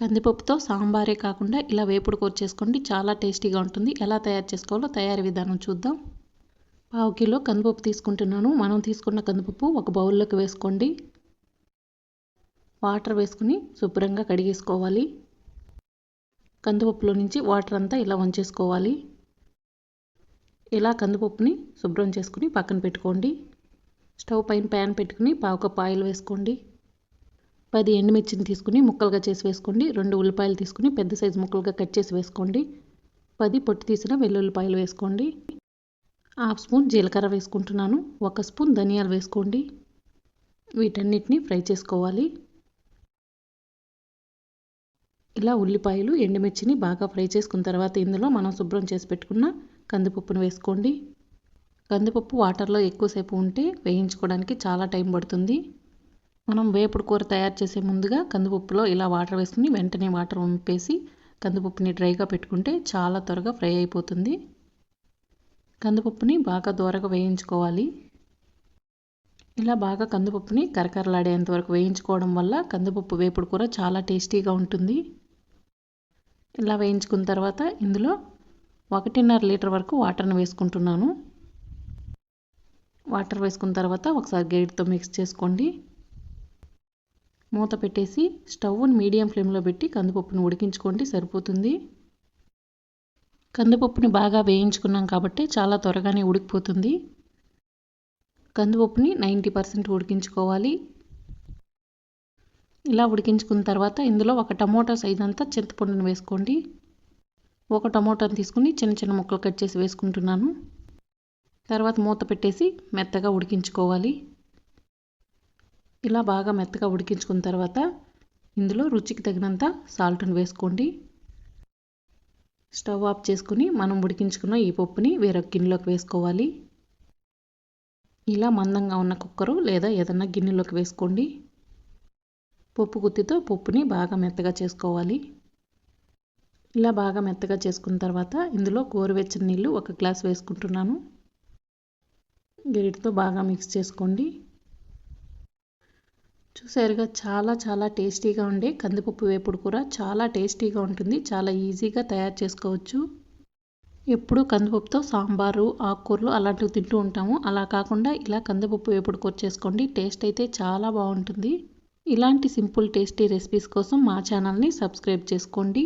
కందిపప్పుతో సాంబారే కాకుండా ఇలా వేపుడు కూర చేసుకోండి. చాలా టేస్టీగా ఉంటుంది. ఎలా తయారు చేసుకోవాలో తయారీ విధానం చూద్దాం. పావు కిలో కందిపప్పు తీసుకుంటున్నాను. మనం తీసుకున్న కందిపప్పు ఒక బౌల్లోకి వేసుకోండి. వాటర్ వేసుకుని శుభ్రంగా కడిగేసుకోవాలి. కందిపప్పులో నుంచి వాటర్ అంతా ఇలా వంచేసుకోవాలి. ఇలా కందిపప్పుని శుభ్రం చేసుకుని పక్కన పెట్టుకోండి. స్టవ్ పైన ప్యాన్ పెట్టుకుని పావు కప్ ఆయిల్ వేసుకోండి. పది ఎండుమిర్చిని తీసుకుని ముక్కలుగా చేసి వేసుకోండి. రెండు ఉల్లిపాయలు తీసుకుని పెద్ద సైజు ముక్కలుగా కట్ చేసి వేసుకోండి. పది పొట్టు తీసిన వెల్లుల్లిపాయలు వేసుకోండి. హాఫ్ స్పూన్ జీలకర్ర వేసుకుంటున్నాను. ఒక స్పూన్ ధనియాలు వేసుకోండి. వీటన్నిటిని ఫ్రై చేసుకోవాలి. ఇలా ఉల్లిపాయలు ఎండుమిర్చిని బాగా ఫ్రై చేసుకున్న తర్వాత ఇందులో మనం శుభ్రం చేసి పెట్టుకున్న కందిపప్పును వేసుకోండి. కందిపప్పు వాటర్లో ఎక్కువసేపు ఉంటే వేయించుకోవడానికి చాలా టైం పడుతుంది. మనం వేపుడు కూర తయారు చేసే ముందుగా కందిపప్పులో ఇలా వాటర్ వేసుకుని వెంటనే వాటర్ వంపేసి కందిపప్పుని డ్రైగా పెట్టుకుంటే చాలా త్వరగా ఫ్రై అయిపోతుంది. కందిపప్పుని బాగా దూరగా వేయించుకోవాలి. ఇలా బాగా కందిపప్పుని కరకరలాడేంత వరకు వేయించుకోవడం వల్ల కందిపప్పు వేపుడు కూర చాలా టేస్టీగా ఉంటుంది. ఇలా వేయించుకున్న తర్వాత ఇందులో ఒకటిన్నర లీటర్ వరకు వాటర్ని వేసుకుంటున్నాను. వాటర్ వేసుకున్న తర్వాత ఒకసారి గేట్తో మిక్స్ చేసుకోండి. మూత పెట్టేసి స్టవ్ని మీడియం ఫ్లేమ్లో పెట్టి కందిపప్పును ఉడికించుకోండి సరిపోతుంది. కందిపప్పుని బాగా వేయించుకున్నాం కాబట్టి చాలా త్వరగానే ఉడికిపోతుంది. కందిపప్పుని నైంటీ పర్సెంట్ ఉడికించుకోవాలి. ఇలా ఉడికించుకున్న తర్వాత ఇందులో ఒక టమోటా సైజ్ అంతా చింతపండుని వేసుకోండి. ఒక టమోటాని తీసుకుని చిన్న చిన్న ముక్కలు కట్ చేసి వేసుకుంటున్నాను. తర్వాత మూత పెట్టేసి మెత్తగా ఉడికించుకోవాలి. ఇలా బాగా మెత్తగా ఉడికించుకున్న తర్వాత ఇందులో రుచికి తగినంత సాల్ట్ని వేసుకోండి. స్టవ్ ఆఫ్ చేసుకుని మనం ఉడికించుకున్న ఈ పప్పుని వేరొక గిన్నెలోకి వేసుకోవాలి. ఇలా మందంగా ఉన్న కుక్కరు లేదా ఏదన్నా గిన్నెలోకి వేసుకోండి. పప్పు గుత్తితో పప్పుని బాగా మెత్తగా చేసుకోవాలి. ఇలా బాగా మెత్తగా చేసుకున్న తర్వాత ఇందులో గోరువెచ్చని నీళ్ళు ఒక గ్లాస్ వేసుకుంటున్నాను. గరిటతో బాగా మిక్స్ చేసుకోండి. చూసారుగా చాలా చాలా టేస్టీగా ఉండే కందిపప్పు వేపుడు కూర చాలా టేస్టీగా ఉంటుంది. చాలా ఈజీగా తయారు చేసుకోవచ్చు. ఎప్పుడు కందిపప్పుతో సాంబారు ఆకుకూరలు అలాంటివి తింటూ ఉంటాము. అలా కాకుండా ఇలా కందిపప్పు వేపుడు కూర చేసుకోండి. టేస్ట్ అయితే చాలా బాగుంటుంది. ఇలాంటి సింపుల్ టేస్టీ రెసిపీస్ కోసం మా ఛానల్ని సబ్స్క్రైబ్ చేసుకోండి.